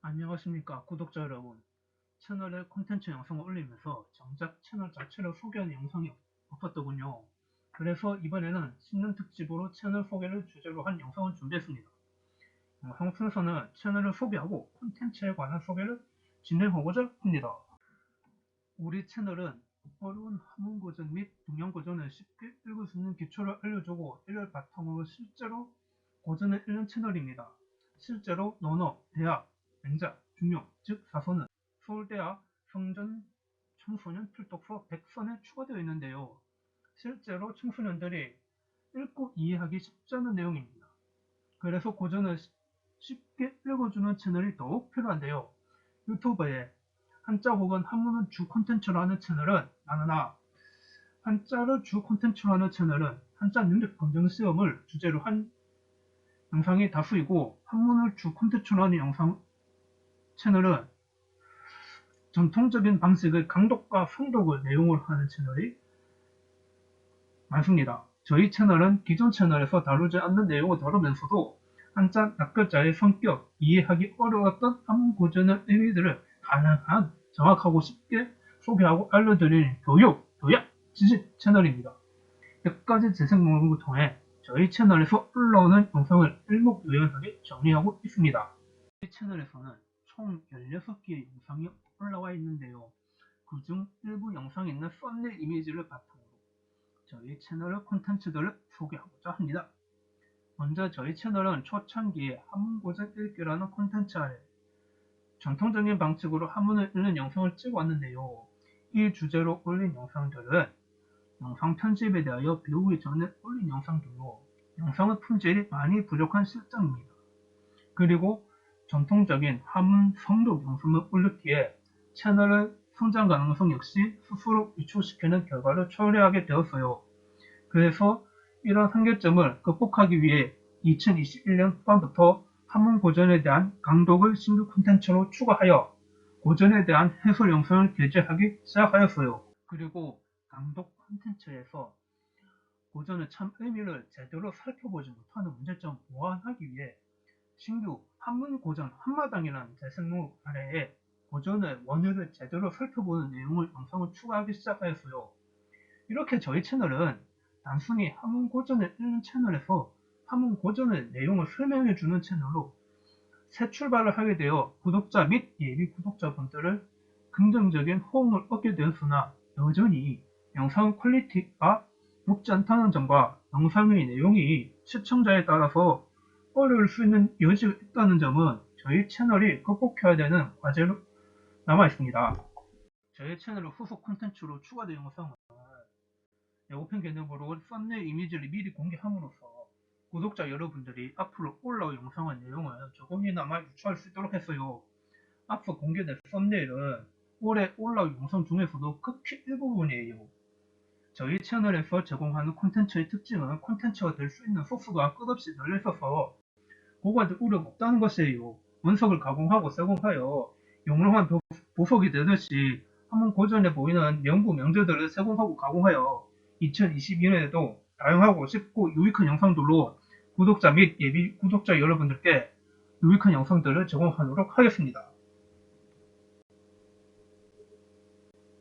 안녕하십니까 구독자 여러분. 채널에 콘텐츠 영상을 올리면서 정작 채널 자체를 소개하는 영상이 없었더군요. 그래서 이번에는 신년 특집으로 채널 소개를 주제로 한 영상을 준비했습니다. 영상 순서는 채널을 소개하고 콘텐츠에 관한 소개를 진행하고자 합니다. 우리 채널은 어려운 한문 고전 및 동양 고전을 쉽게 읽을 수 있는 기초를 알려주고 이를 바탕으로 실제로 고전을 읽는 채널입니다. 실제로 논어, 대학, 맹자, 중용, 즉 사서는 서울대학 성전 청소년 필독서 100선에 추가되어 있는데요. 실제로 청소년들이 읽고 이해하기 쉽지 않은 내용입니다. 그래서 고전을 쉽게 읽어주는 채널이 더욱 필요한데요. 유튜브에 한자 혹은 한문을 주 콘텐츠로 하는 채널은 많으나 한자를 주 콘텐츠로 하는 채널은 한자 능력 검정 시험을 주제로 한 영상이 다수이고 한문을 주 콘텐츠로 하는 영상 채널은 전통적인 방식의 강독과 성독을 내용으로 하는 채널이 많습니다. 저희 채널은 기존 채널에서 다루지 않는 내용을 다루면서도 한자 낚글자의 성격, 이해하기 어려웠던 고전의 의미들을 가능한 정확하고 쉽게 소개하고 알려드리는 교육, 교양, 지식 채널입니다. 몇 가지 재생 목록을 통해 저희 채널에서 올라오는 영상을 일목요연하게 정리하고 있습니다. 저희 채널에서는 총 16개의 영상이 올라와 있는데요. 그중 일부 영상에 있는 썸네일 이미지를 바탕으로 저희 채널의 콘텐츠들을 소개하고자 합니다. 먼저 저희 채널은 초창기에 한문고전 읽기라는 콘텐츠 아래 전통적인 방식으로 한문을 읽는 영상을 찍어왔는데요. 이 주제로 올린 영상들은 영상 편집에 대하여 배우기 전에 올린 영상들로 영상의 품질이 많이 부족한 실정입니다. 그리고 전통적인 한문 성독 영상을 올렸기에 채널의 성장 가능성 역시 스스로 위축시키는 결과를 초래하게 되었어요. 그래서 이런 한계점을 극복하기 위해 2021년 후반부터 한문 고전에 대한 강독을 신규 콘텐츠로 추가하여 고전에 대한 해설 영상을 게재하기 시작하였어요. 그리고 강독 콘텐츠에서 고전의 참 의미를 제대로 살펴보지 못하는 문제점 보완하기 위해 신규 한문 고전 한마당이라는 재생목 아래에 고전의 원효를 제대로 살펴보는 내용을 영상을 추가하기 시작하였어요. 이렇게 저희 채널은 단순히 한문 고전을 읽는 채널에서 한문 고전의 내용을 설명해주는 채널로 새 출발을 하게 되어 구독자 및 예비 구독자분들을 긍정적인 호응을 얻게 되었으나 여전히 영상 퀄리티가 높지 않다는 점과 영상의 내용이 시청자에 따라서 어려울 수 있는 여지가 있다는 점은 저희 채널이 극복해야 되는 과제로 남아 있습니다. 저희 채널의 후속 콘텐츠로 추가된 영상은 예고편 개념으로 썸네일 이미지를 미리 공개함으로써 구독자 여러분들이 앞으로 올라올 영상의 내용을 조금이나마 유추할 수 있도록 했어요. 앞서 공개된 썸네일은 올해 올라올 영상 중에서도 극히 일부분이에요. 저희 채널에서 제공하는 콘텐츠의 특징은 콘텐츠가 될 수 있는 소스가 끝없이 널려 있어서 고가될 우려가 없다는 것이에요. 원석을 가공하고 세공하여 영롱한 보석이 되듯이 한번 고전에 보이는 명구 명제들을 세공하고 가공하여 2022년에도 다양하고 쉽고 유익한 영상들로 구독자 및 예비 구독자 여러분들께 유익한 영상들을 제공하도록 하겠습니다.